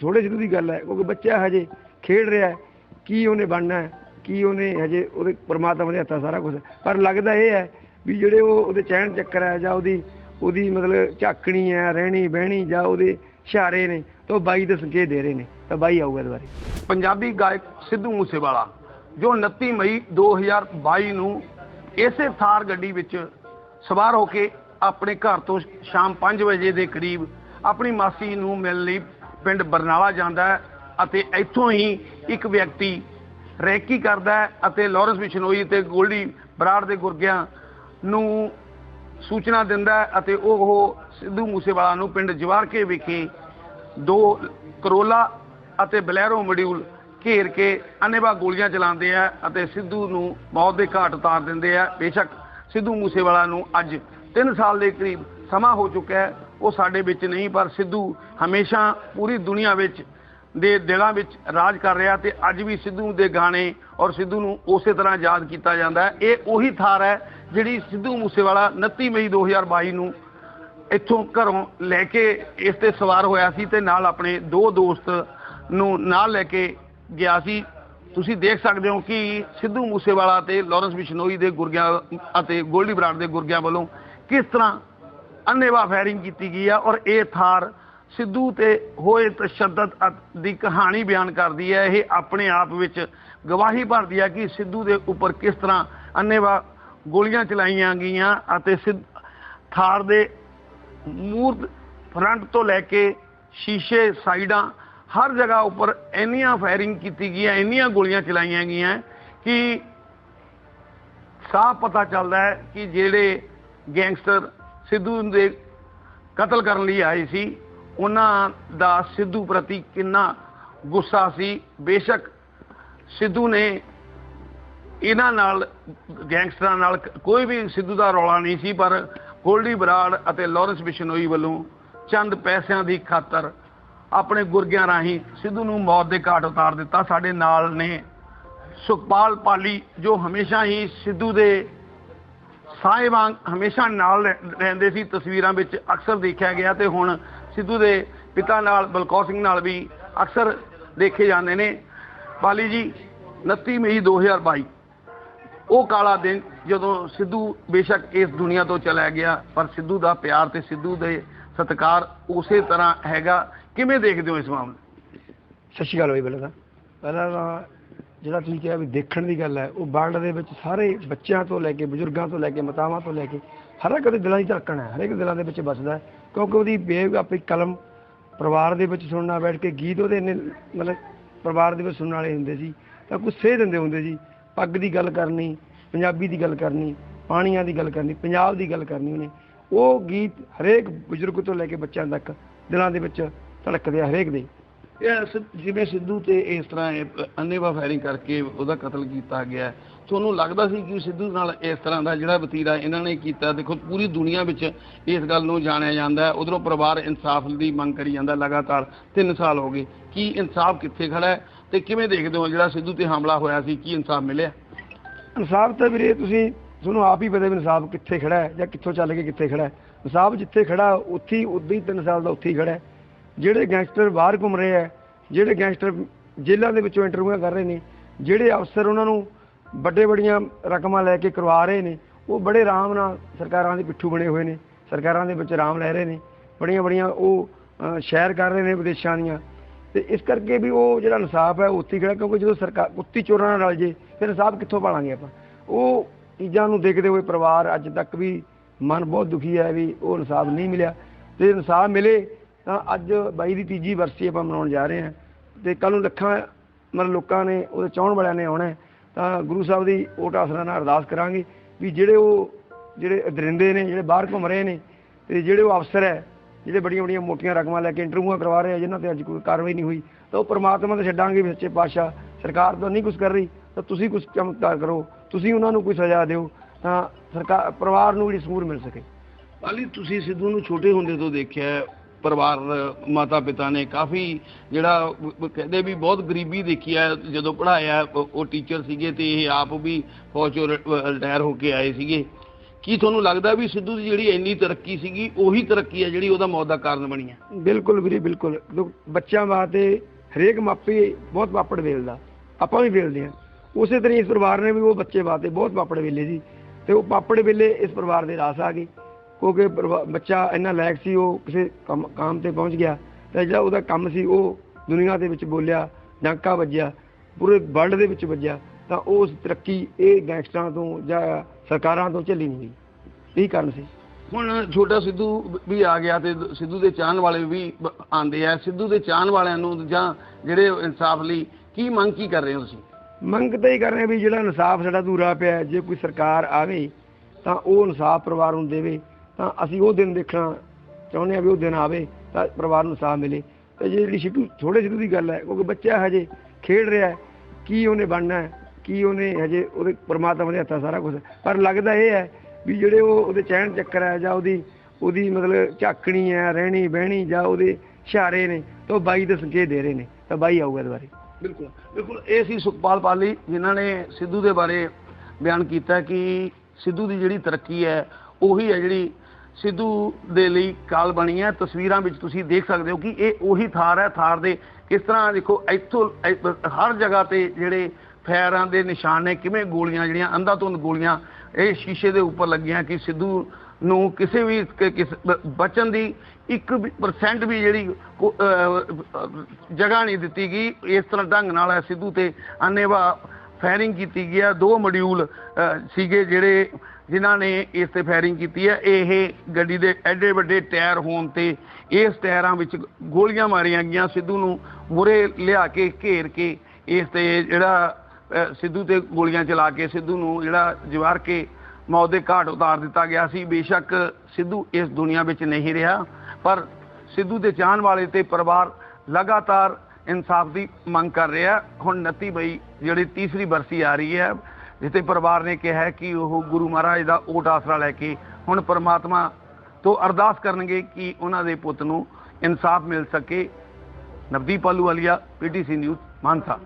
ਛੋਟੇ ਸਿੱਧੂ ਦੀ ਗੱਲ ਹੈ, ਕਿਉਂਕਿ ਬੱਚਾ ਹਜੇ ਖੇਡ ਰਿਹਾ ਕੀ ਉਹਨੇ ਬਣਨਾ ਕੀ ਉਹਨੇ ਹਜੇ ਉਹਦੇ ਪਰਮਾਤਮਾ ਦੇ ਹੱਥਾਂ ਸਾਰਾ ਕੁਝ ਪਰ ਲੱਗਦਾ ਇਹ ਹੈ ਵੀ ਜਿਹੜੇ ਉਹ ਉਹਦੇ ਚੈਨ ਚੱਕਰ ਹੈ ਜਾਂ ਉਹਦੀ ਉਹਦੀ ਮਤਲਬ ਝਾਕਣੀ ਹੈ, ਰਹਿਣੀ ਬਹਿਣੀ ਜਾਂ ਉਹਦੇ ਇਸ਼ਾਰੇ ਨੇ, ਤਾਂ ਉਹ ਬਾਈ ਦੇ ਸੰਕੇਤ ਦੇ ਰਹੇ ਨੇ, ਤਾਂ ਬਾਈ ਆਊਗਾ ਦੁਬਾਰੇ। ਪੰਜਾਬੀ ਗਾਇਕ ਸਿੱਧੂ ਮੂਸੇਵਾਲਾ, ਜੋ 29 ਮਈ 2022 ਨੂੰ ਇਸੇ ਥਾਰ ਗੱਡੀ ਵਿੱਚ ਸਵਾਰ ਹੋ ਕੇ ਆਪਣੇ ਘਰ ਤੋਂ ਸ਼ਾਮ 5 ਵਜੇ ਦੇ ਕਰੀਬ ਆਪਣੀ ਮਾਸੀ ਨੂੰ ਮਿਲਣ ਲਈ ਪਿੰਡ ਬਰਨਾਲਾ ਜਾਂਦਾ ਹੈ ਅਤੇ ਇੱਥੋਂ ਹੀ ਇੱਕ ਵਿਅਕਤੀ ਰੈਕੀ ਕਰਦਾ ਹੈ ਅਤੇ ਲਾਰੈਂਸ ਬਿਸ਼ਨੋਈ ਤੇ ਗੋਲਡੀ ਬਰਾੜ ਦੇ ਗੁਰਗਿਆਂ ਨੂੰ ਸੂਚਨਾ ਦਿੰਦਾ ਹੈ ਅਤੇ ਉਹ ਸਿੱਧੂ ਮੂਸੇਵਾਲਾ ਨੂੰ ਪਿੰਡ ਜਵਾਰਕੇ ਵਿਖੇ ਦੋ ਕਰੋਲਾ ਅਤੇ ਬਲੈਰੋ ਮੋਡਿਊਲ ਘੇਰ ਕੇ ਅਨੇਵਾ ਗੋਲੀਆਂ ਚਲਾਉਂਦੇ ਆ ਅਤੇ ਸਿੱਧੂ ਨੂੰ ਮੌਤ ਦੇ ਘਾਟ ਉਤਾਰ ਦਿੰਦੇ ਆ। ਬੇਸ਼ੱਕ ਸਿੱਧੂ ਮੂਸੇਵਾਲਾ ਨੂੰ ਅੱਜ 3 ਸਾਲ ਦੇ ਕਰੀਬ ਸਮਾਂ ਹੋ ਚੁੱਕਾ ਹੈ। ਉਹ ਸਾਡੇ ਵਿੱਚ ਨਹੀਂ, ਪਰ ਸਿੱਧੂ ਹਮੇਸ਼ਾ ਪੂਰੀ ਦੁਨੀਆ ਵਿੱਚ ਦੇ ਦਿਲਾਂ ਵਿੱਚ ਰਾਜ ਕਰ ਰਿਹਾ ਤੇ ਅੱਜ ਵੀ ਸਿੱਧੂ ਦੇ ਗਾਣੇ ਔਰ ਸਿੱਧੂ ਨੂੰ ਉਸੇ ਤਰ੍ਹਾਂ ਯਾਦ ਕੀਤਾ ਜਾਂਦਾ ਹੈ। ਇਹ ਉਹੀ ਥਾਰ ਹੈ ਜਿਹੜੀ ਸਿੱਧੂ ਮੂਸੇਵਾਲਾ 29 ਮਈ 2022 ਨੂੰ ਇੱਥੋਂ ਘਰੋਂ ਲੈ ਕੇ ਇਸ ਤੇ ਸਵਾਰ ਹੋਇਆ ਸੀ ਤੇ ਨਾਲ ਆਪਣੇ ਦੋ ਦੋਸਤ ਨੂੰ ਨਾਲ ਲੈ ਕੇ ਗਿਆ ਸੀ। ਤੁਸੀਂ ਦੇਖ ਸਕਦੇ ਹੋ ਕਿ ਸਿੱਧੂ ਮੂਸੇਵਾਲਾ ਤੇ ਲਾਰੈਂਸ ਬਿਸ਼ਨੋਈ ਦੇ ਗੁਰਗਿਆਂ ਅਤੇ ਗੋਲਡੀ ਬਰਾੜ ਦੇ ਗੁਰਗਿਆਂ ਵੱਲੋਂ ਕਿਸ ਤਰ੍ਹਾਂ ਅੰਨੇਵਾ ਫਾਇਰਿੰਗ ਕੀਤੀ ਗਈ ਆ ਔਰ ਇਹ ਥਾਰ ਸਿੱਧੂ ਤੇ ਹੋਏ ਤਸ਼ੱਦਦ ਦੀ ਕਹਾਣੀ ਬਿਆਨ ਕਰਦੀ ਹੈ। ਇਹ ਆਪਣੇ ਆਪ ਵਿੱਚ ਗਵਾਹੀ ਭਰਦੀ ਹੈ ਕਿ ਸਿੱਧੂ ਦੇ ਉੱਪਰ ਕਿਸ ਤਰ੍ਹਾਂ ਅੰਨੇਵਾ ਗੋਲੀਆਂ ਚਲਾਈਆਂ ਗਈਆਂ ਅਤੇ ਸਿੱਧ- ਥਾਰ ਦੇ ਮੂਰਤ ਫਰੰਟ ਤੋਂ ਲੈ ਕੇ ਸ਼ੀਸ਼ੇ ਸਾਈਡਾਂ ਹਰ ਜਗ੍ਹਾ ਉੱਪਰ ਇੰਨੀਆਂ ਫਾਇਰਿੰਗ ਕੀਤੀ ਗਈ ਹੈ ਇੰਨੀਆਂ ਗੋਲੀਆਂ ਚਲਾਈਆਂ ਗਈਆਂ ਕਿ ਸਾਫ਼ ਪਤਾ ਚੱਲਦਾ ਹੈ ਕਿ ਜਿਹੜੇ ਗੈਂਗਸਟਰ ਸਿੱਧੂ ਦੇ ਕਤਲ ਕਰਨ ਲਈ ਆਏ ਸੀ, ਉਹਨਾਂ ਦਾ ਸਿੱਧੂ ਪ੍ਰਤੀ ਕਿੰਨਾ ਗੁੱਸਾ ਸੀ। ਬੇਸ਼ੱਕ ਸਿੱਧੂ ਨੇ ਇਹਨਾਂ ਨਾਲ, ਗੈਂਗਸਟਰਾਂ ਨਾਲ ਕੋਈ ਵੀ ਸਿੱਧੂ ਦਾ ਰੌਲਾ ਨਹੀਂ ਸੀ, ਪਰ ਗੋਲਡੀ ਬਰਾੜ ਅਤੇ ਲਾਰੈਂਸ ਬਿਸ਼ਨੋਈ ਵੱਲੋਂ ਚੰਦ ਪੈਸਿਆਂ ਦੀ ਖਾਤਰ ਆਪਣੇ ਗੁਰਗਿਆਂ ਰਾਹੀਂ ਸਿੱਧੂ ਨੂੰ ਮੌਤ ਦੇ ਘਾਟ ਉਤਾਰ ਦਿੱਤਾ। ਸਾਡੇ ਨਾਲ ਨੇ ਸੁਖਪਾਲ ਪਾਲੀ, ਜੋ ਹਮੇਸ਼ਾ ਹੀ ਸਿੱਧੂ ਦੇ ਸਾਏ ਹਮੇਸ਼ਾ ਨਾਲ ਰਹਿ- ਰਹਿੰਦੇ ਸੀ, ਤਸਵੀਰਾਂ ਵਿੱਚ ਅਕਸਰ ਦੇਖਿਆ ਗਿਆ ਤੇ ਹੁਣ ਸਿੱਧੂ ਦੇ ਪਿਤਾ ਨਾਲ, ਬਲਕੌਰ ਸਿੰਘ ਨਾਲ ਵੀ ਅਕਸਰ ਦੇਖੇ ਜਾਂਦੇ ਨੇ। ਪਾਲੀ ਜੀ 29 ਮਈ 2022 ਉਹ ਕਾਲਾ ਦਿਨ ਜਦੋਂ ਸਿੱਧੂ ਬੇਸ਼ੱਕ ਇਸ ਦੁਨੀਆ ਤੋਂ ਚਲਾ ਗਿਆ, ਪਰ ਸਿੱਧੂ ਦਾ ਪਿਆਰ ਤੇ ਸਿੱਧੂ ਦੇ ਸਤਿਕਾਰ ਉਸੇ ਤਰ੍ਹਾਂ ਹੈਗਾ। ਕਿਵੇਂ ਦੇਖਦੇ ਹੋ ਇਸ ਮਾਮਲੇ? ਸਤਿ ਸ਼੍ਰੀ ਅਕਾਲ ਬਾਈ, ਪਹਿਲਾਂ ਤਾਂ ਪਹਿਲਾਂ ਤਾਂ ਜਿਹੜਾ ਤੁਸੀਂ ਕਿਹਾ ਵੀ ਦੇਖਣ ਦੀ ਗੱਲ ਹੈ, ਉਹ ਵਰਲਡ ਦੇ ਵਿੱਚ ਸਾਰੇ ਬੱਚਿਆਂ ਤੋਂ ਲੈ ਕੇ ਬਜ਼ੁਰਗਾਂ ਤੋਂ ਲੈ ਕੇ ਮਾਤਾਵਾਂ ਤੋਂ ਲੈ ਕੇ ਹਰ ਇੱਕ ਦੇ ਦਿਲਾਂ ਦੀ ਧੜਕਣ ਹੈ ਹਰੇਕ ਦਿਲਾਂ ਦੇ ਵਿੱਚ ਵੱਸਦਾ ਹੈ, ਕਿਉਂਕਿ ਉਹਦੀ ਬੇਵ ਆਪਣੀ ਕਲਮ ਪਰਿਵਾਰ ਦੇ ਵਿੱਚ ਸੁਣਨਾ ਬੈਠ ਕੇ ਗੀਤ ਉਹਦੇ ਇੰਨੇ ਮਤਲਬ ਪਰਿਵਾਰ ਦੇ ਵਿੱਚ ਸੁਣਨ ਵਾਲੇ ਹੁੰਦੇ ਸੀ, ਤਾਂ ਕੁਝ ਸੇਧ ਦਿੰਦੇ ਹੁੰਦੇ ਸੀ, ਪੱਗ ਦੀ ਗੱਲ ਕਰਨੀ, ਪੰਜਾਬੀ ਦੀ ਗੱਲ ਕਰਨੀ, ਪਾਣੀਆਂ ਦੀ ਗੱਲ ਕਰਨੀ, ਪੰਜਾਬ ਦੀ ਗੱਲ ਕਰਨੀ ਉਹਨੇ, ਉਹ ਗੀਤ ਹਰੇਕ ਬਜ਼ੁਰਗ ਤੋਂ ਲੈ ਕੇ ਬੱਚਿਆਂ ਤੱਕ ਦਿਲਾਂ ਦੇ ਵਿੱਚ ਧੜਕਦੇ ਆ ਹਰੇਕ ਦੇ। ਇਹ ਸਿ- ਜਿਵੇਂ ਸਿੱਧੂ ਤੇ ਇਸ ਤਰ੍ਹਾਂ ਇਹ ਅੰਨੇਵਾ ਫਾਇਰਿੰਗ ਕਰਕੇ ਉਹਦਾ ਕਤਲ ਕੀਤਾ ਗਿਆ। ਤੁਹਾਨੂੰ ਲੱਗਦਾ ਸੀ ਕਿ ਸਿੱਧੂ ਨਾਲ ਇਸ ਤਰ੍ਹਾਂ ਦਾ ਜਿਹੜਾ ਵਤੀਰਾ ਇਹਨਾਂ ਨੇ ਕੀਤਾ, ਦੇਖੋ ਪੂਰੀ ਦੁਨੀਆ ਵਿੱਚ ਇਸ ਗੱਲ ਨੂੰ ਜਾਣਿਆ ਜਾਂਦਾ ਹੈ। ਉਧਰੋਂ ਪਰਿਵਾਰ ਇਨਸਾਫ ਦੀ ਮੰਗ ਕਰੀ ਜਾਂਦਾ ਲਗਾਤਾਰ 3 ਸਾਲ ਹੋ ਗਏ। ਕੀ ਇਨਸਾਫ ਕਿੱਥੇ ਖੜਾ ਹੈ ਤੇ ਕਿਵੇਂ ਦੇਖਦੇ ਹੋ ਜਿਹੜਾ ਸਿੱਧੂ ਤੇ ਹਮਲਾ ਹੋਇਆ ਸੀ, ਕੀ ਇਨਸਾਫ ਮਿਲਿਆ? ਇਨਸਾਫ ਤਾਂ ਵੀਰੇ ਤੁਸੀਂ ਤੁਹਾਨੂੰ ਆਪ ਹੀ ਪਤਾ ਵੀ ਇਨਸਾਫ ਕਿੱਥੇ ਖੜਾ ਹੈ ਜਾਂ ਕਿੱਥੋਂ ਚੱਲ ਕੇ ਕਿੱਥੇ ਖੜਾ ਹੈ। ਇਨਸਾਫ ਜਿੱਥੇ ਖੜਾ, ਉੱਥੇ ਉੱਦਾਂ ਹੀ 3 ਸਾਲ ਦਾ ਉੱਥੇ ਹੀ ਖੜਾ ਹੈ। ਜਿਹੜੇ ਗੈਂਗਸਟਰ ਬਾਹਰ ਘੁੰਮ ਰਹੇ ਆ, ਜਿਹੜੇ ਗੈਂਗਸਟਰ ਜੇਲ੍ਹਾਂ ਦੇ ਵਿੱਚੋਂ ਇੰਟਰਵਿਊਆਂ ਕਰ ਰਹੇ ਨੇ, ਜਿਹੜੇ ਅਫਸਰ ਉਹਨਾਂ ਨੂੰ ਵੱਡੇ ਵੱਡੀਆਂ ਰਕਮਾਂ ਲੈ ਕੇ ਕਰਵਾ ਰਹੇ ਨੇ, ਉਹ ਬੜੇ ਆਰਾਮ ਨਾਲ ਸਰਕਾਰਾਂ ਦੇ ਪਿੱਠੂ ਬਣੇ ਹੋਏ ਨੇ, ਸਰਕਾਰਾਂ ਦੇ ਵਿੱਚ ਆਰਾਮ ਲੈ ਰਹੇ ਨੇ, ਬੜੀਆਂ ਬੜੀਆਂ ਉਹ ਸ਼ਹਿਰ ਕਰ ਰਹੇ ਨੇ ਵਿਦੇਸ਼ਾਂ ਦੀਆਂ। ਤੇ ਇਸ ਕਰਕੇ ਵੀ ਉਹ ਜਿਹੜਾ ਇਨਸਾਫ ਹੈ, ਉਹ ਉੱਥੇ ਹੀ ਖੜਾ, ਕਿਉਂਕਿ ਜਦੋਂ ਸਰਕਾਰ ਕੁੱਤੀ ਚੋਰਾਂ ਨਾਲ ਰਲ ਜੇ, ਫਿਰ ਇਨਸਾਫ ਕਿੱਥੋਂ ਪਾਲਾਂਗੇ ਆਪਾਂ? ਉਹ ਚੀਜ਼ਾਂ ਨੂੰ ਦੇਖਦੇ ਹੋਏ ਪਰਿਵਾਰ ਅੱਜ ਤੱਕ ਵੀ ਮਨ ਬਹੁਤ ਦੁਖੀ ਹੈ ਵੀ ਉਹ ਇਨਸਾਫ ਨਹੀਂ ਮਿਲਿਆ। ਤੇ ਇਨਸਾਫ ਮਿਲੇ ਤਾਂ ਅੱਜ ਬਾਈ ਦੀ ਤੀਜੀ ਵਰਸੀ ਆਪਾਂ ਮਨਾਉਣ ਜਾ ਰਹੇ ਹਾਂ ਤੇ ਕੱਲ ਨੂੰ ਲੱਖਾਂ ਮਤਲਬ ਲੋਕਾਂ ਨੇ, ਉਹਦੇ ਚਾਹਣ ਵਾਲਿਆਂ ਨੇ ਆਉਣਾ ਤਾਂ ਗੁਰੂ ਸਾਹਿਬ ਦੀ ਓਟ ਆਸਰਾ ਨਾਲ ਅਰਦਾਸ ਕਰਾਂਗੇ ਵੀ ਜਿਹੜੇ ਉਹ, ਜਿਹੜੇ ਦਰਿੰਦੇ ਨੇ, ਜਿਹੜੇ ਬਾਹਰ ਘੁੰਮ ਰਹੇ ਨੇ ਤੇ ਜਿਹੜੇ ਉਹ ਅਫਸਰ ਹੈ, ਜਿਹੜੇ ਬੜੀਆਂ ਬੜੀਆਂ ਮੋਟੀਆਂ ਰਕਮਾਂ ਲੈ ਕੇ ਇੰਟਰਵਿਊਆਂ ਕਰਵਾ ਰਹੇ ਆ, ਜਿਨ੍ਹਾਂ ਤੇ ਅੱਜ ਕੋਈ ਕਾਰਵਾਈ ਨਹੀਂ ਹੋਈ, ਤਾਂ ਉਹ ਪ੍ਰਮਾਤਮਾ ਤੇ ਛੱਡਾਂਗੇ ਵੀ ਸੱਚੇ ਪਾਤਸ਼ਾਹ, ਸਰਕਾਰ ਤਾਂ ਨਹੀਂ ਕੁਝ ਕਰ ਰਹੀ, ਤਾਂ ਤੁਸੀਂ ਕੁਝ ਚਮਤਕਾਰ ਕਰੋ, ਤੁਸੀਂ ਉਹਨਾਂ ਨੂੰ ਕੋਈ ਸਜ਼ਾ ਦਿਓ, ਤਾਂ ਸਰਕਾਰ, ਪਰਿਵਾਰ ਨੂੰ ਜਿਹੜੀ ਸੂਰ ਮਿਲ ਸਕੇ। ਪਾਲੀ, ਤੁਸੀਂ ਸਿੱਧੂ ਨੂੰ ਛੋਟੇ ਹੁੰਦੇ ਤੋਂ ਦੇਖਿਆ ਪਰਿਵਾਰ ਮਾਤਾ ਪਿਤਾ ਨੇ ਕਾਫੀ ਜਿਹੜਾ ਕਹਿੰਦੇ ਵੀ ਬਹੁਤ ਗਰੀਬੀ ਦੇਖੀ ਹੈ। ਜਦੋਂ ਪੜਾਇਆ ਉਹ ਟੀਚਰ ਸੀਗੇ ਤੇ ਇਹ ਆਪ ਵੀ ਫੌਜ ਚੋਂ ਰਿਟਾਇਰ ਹੋ ਕੇ ਆਏ ਸੀਗੇ। ਕੀ ਤੁਹਾਨੂੰ ਲੱਗਦਾ ਵੀ ਸਿੱਧੂ ਦੀ ਜਿਹੜੀ ਇੰਨੀ ਤਰੱਕੀ ਸੀਗੀ, ਉਹੀ ਤਰੱਕੀ ਹੈ ਜਿਹੜੀ ਉਹਦਾ ਮੌਤ ਦਾ ਕਾਰਨ ਬਣੀ ਹੈ? ਬਿਲਕੁਲ ਵੀਰੇ, ਬਿਲਕੁਲ। ਬੱਚਿਆਂ ਵਾਸਤੇ ਹਰੇਕ ਮਾਪੇ ਬਹੁਤ ਪਾਪੜ ਵੇਲਦਾ। ਆਪਾਂ ਵੀ ਵੇਲਦੇ ਆ ਉਸੇ ਤਰ੍ਹਾਂ ਇਸ ਪਰਿਵਾਰ ਨੇ ਵੀ ਉਹ ਬੱਚੇ ਵਾਸਤੇ ਬਹੁਤ ਪਾਪੜ ਵੇਲੇ ਜੀ ਤੇ ਉਹ ਪਾਪੜ ਵੇਲੇ ਇਸ ਪਰਿਵਾਰ ਦੇ ਰਾਸ ਆ ਗਏ। ਕਿਉਂਕਿ ਬੱਚਾ ਇੰਨਾ ਲਾਇਕ ਸੀ ਉਹ ਕਿਸੇ ਕੰਮ ਕਾਮ ਤੇ ਪਹੁੰਚ ਗਿਆ। ਤੇ ਜਿਹੜਾ ਉਹਦਾ ਕੰਮ ਸੀ ਉਹ ਦੁਨੀਆ ਦੇ ਵਿੱਚ ਬੋਲਿਆ ਡਾਂਕਾ ਵੱਜਿਆ ਪੂਰੇ ਵਰਲਡ ਦੇ ਵਿੱਚ ਵੱਜਿਆ। ਤਾਂ ਉਸ ਤਰੱਕੀ ਇਹ ਗੈਂਗਸਟਰਾਂ ਤੋਂ ਜਾਂ ਸਰਕਾਰਾਂ ਤੋਂ ਝੱਲੀ ਨਹੀਂ ਗਈ ਇਹ ਕਾਰਨ ਸੀ। ਹੁਣ ਛੋਟਾ ਸਿੱਧੂ ਵੀ ਆ ਗਿਆ ਤੇ ਸਿੱਧੂ ਦੇ ਚਾਹਣ ਵਾਲੇ ਵੀ ਆਉਂਦੇ ਆ। ਸਿੱਧੂ ਦੇ ਚਾਹਣ ਵਾਲਿਆਂ ਨੂੰ ਜਾਂ ਜਿਹੜੇ ਇਨਸਾਫ ਲਈ ਕੀ ਮੰਗ ਕੀ ਕਰ ਰਹੇ ਹੋ ਤੁਸੀਂ? ਮੰਗ ਤਾਂ ਹੀ ਕਰ ਰਹੇ ਵੀ ਜਿਹੜਾ ਇਨਸਾਫ ਸਾਡਾ ਅਧੂਰਾ ਪਿਆ ਜੇ ਕੋਈ ਸਰਕਾਰ ਆਵੇ ਤਾਂ ਉਹ ਇਨਸਾਫ ਪਰਿਵਾਰ ਨੂੰ ਦੇਵੇ। ਤਾਂ ਅਸੀਂ ਉਹ ਦਿਨ ਦੇਖਣਾ ਚਾਹੁੰਦੇ ਹਾਂ ਵੀ ਉਹ ਦਿਨ ਆਵੇ, ਤਾਂ ਪਰਿਵਾਰ ਨੂੰ ਸਾਹ ਮਿਲੇ। ਤੇ ਜੇ ਜਿਹੜੀ ਸਿੱਧੂ ਥੋੜੇ ਸਿੱਧੂ ਦੀ ਗੱਲ ਹੈ, ਕਿਉਂਕਿ ਬੱਚਾ ਹਜੇ ਖੇਡ ਰਿਹਾ ਕੀ ਉਹਨੇ ਬਣਨਾ ਕੀ ਉਹਨੇ ਹਜੇ ਉਹਦੇ ਪਰਮਾਤਮਾ ਦੇ ਹੱਥਾਂ ਸਾਰਾ ਕੁਝ ਪਰ ਲੱਗਦਾ ਇਹ ਹੈ ਵੀ ਜਿਹੜੇ ਉਹ ਉਹਦੇ ਚਹਿਣ ਚੱਕਰ ਹੈ ਜਾਂ ਉਹਦੀ ਉਹਦੀ ਮਤਲਬ ਝਾਕਣੀ ਹੈ, ਰਹਿਣੀ ਬਹਿਣੀ ਜਾਂ ਉਹਦੇ ਇਸ਼ਾਰੇ ਨੇ, ਤਾਂ ਉਹ ਬਾਈ ਦੇ ਸੰਕੇਤ ਦੇ ਰਹੇ ਨੇ, ਤਾਂ ਬਾਈ ਆਊਗਾ ਦੁਬਾਰੇ। ਬਿਲਕੁਲ ਬਿਲਕੁਲ। ਇਹ ਸੀ ਸੁਖਪਾਲ ਪਾਲੀ, ਜਿਨ੍ਹਾਂ ਨੇ ਸਿੱਧੂ ਦੇ ਬਾਰੇ ਬਿਆਨ ਕੀਤਾ ਕਿ ਸਿੱਧੂ ਦੀ ਜਿਹੜੀ ਤਰੱਕੀ ਹੈ, ਉਹੀ ਹੈ ਜਿਹੜੀ ਸਿੱਧੂ ਦੇ ਲਈ ਕਾਲ ਬਣੀ ਹੈ। ਤਸਵੀਰਾਂ ਵਿੱਚ ਤੁਸੀਂ ਦੇਖ ਸਕਦੇ ਹੋ ਕਿ ਇਹ ਉਹੀ ਥਾਰ ਹੈ। ਥਾਰ ਦੇ ਕਿਸ ਤਰ੍ਹਾਂ ਦੇਖੋ, ਇੱਥੋਂ ਹਰ ਜਗ੍ਹਾ ਤੇ ਜਿਹੜੇ ਫੈਰਾਂ ਦੇ ਨਿਸ਼ਾਨ ਨੇ, ਕਿਵੇਂ ਗੋਲੀਆਂ ਜਿਹੜੀਆਂ, ਅੰਧਾਧੁੰਦ ਗੋਲੀਆਂ, ਇਹ ਸ਼ੀਸ਼ੇ ਦੇ ਉੱਪਰ ਲੱਗੀਆਂ ਕਿ ਸਿੱਧੂ ਨੂੰ ਕਿਸੇ ਵੀ ਬਚਨ ਕਿਸ, ਬ- ਬਚਣ ਦੀ 1% ਵੀ ਜਿਹੜੀ ਕੋ- ਜਗ੍ਹਾ ਨਹੀਂ ਦਿੱਤੀ ਗਈ। ਇਸ ਤਰ੍ਹਾਂ ਢੰਗ ਨਾਲ ਇਹ ਸਿੱਧੂ ਤੇ ਅੰਨੇਵਾ ਫਾਇਰਿੰਗ ਕੀਤੀ ਗਈ ਹੈ। ਦੋ ਮੋਡਿਊਲ ਸੀਗੇ ਜਿਹੜੇ ਜਿਨ੍ਹਾਂ ਨੇ ਇਸ ਤੇ ਫਾਇਰਿੰਗ ਕੀਤੀ ਹੈ, ਇਹ ਗੱਡੀ ਦੇ ਐਡੇ ਵੱਡੇ ਟਾਇਰ ਹੋਣ ਤੇ ਇਸ ਟਾਇਰਾਂ ਵਿੱਚ ਗੋਲੀਆਂ ਮਾਰੀਆਂ ਗਈਆਂ। ਸਿੱਧੂ ਨੂੰ ਮੁਰੇ ਲਿਆ ਕੇ ਘੇਰ ਕੇ ਇਸ ਤੇ ਜਿਹੜਾ ਸਿੱਧੂ ਤੇ ਗੋਲੀਆਂ ਚਲਾ ਕੇ ਸਿੱਧੂ ਨੂੰ ਜਿਹੜਾ ਜਵਾਰ ਕੇ ਮੌਤ ਦੇ ਘਾਟ ਉਤਾਰ ਦਿੱਤਾ ਗਿਆ ਸੀ। ਬੇਸ਼ੱਕ ਸਿੱਧੂ ਇਸ ਦੁਨੀਆ ਵਿੱਚ ਨਹੀਂ ਰਿਹਾ, ਪਰ ਸਿੱਧੂ ਦੇ ਚਾਹਣ ਵਾਲੇ ਤੇ ਪਰਿਵਾਰ ਲਗਾਤਾਰ ਇਨਸਾਫ ਦੀ ਮੰਗ ਕਰ ਰਿਹਾ। ਹੁਣ 29 ਬਈ ਜਿਹੜੀ ਤੀਸਰੀ ਬਰਸੀ ਆ ਰਹੀ ਹੈ ਜਿੱਥੇ ਪਰਿਵਾਰ ਨੇ ਕਿਹਾ ਕਿ ਉਹ ਗੁਰੂ ਮਹਾਰਾਜ ਦਾ ਓਟ ਆਸਰਾ ਲੈ ਕੇ ਹੁਣ ਪਰਮਾਤਮਾ ਤੋਂ ਅਰਦਾਸ ਕਰਨਗੇ ਕਿ ਉਹਨਾਂ ਦੇ ਪੁੱਤ ਨੂੰ ਇਨਸਾਫ ਮਿਲ ਸਕੇ। ਨਵਦੀਪ ਆਲੂ ਆਲੂਵਾਲੀਆ ਪੀਟੀਸੀ ਨਿਊਜ਼, ਮਾਨਸਾ।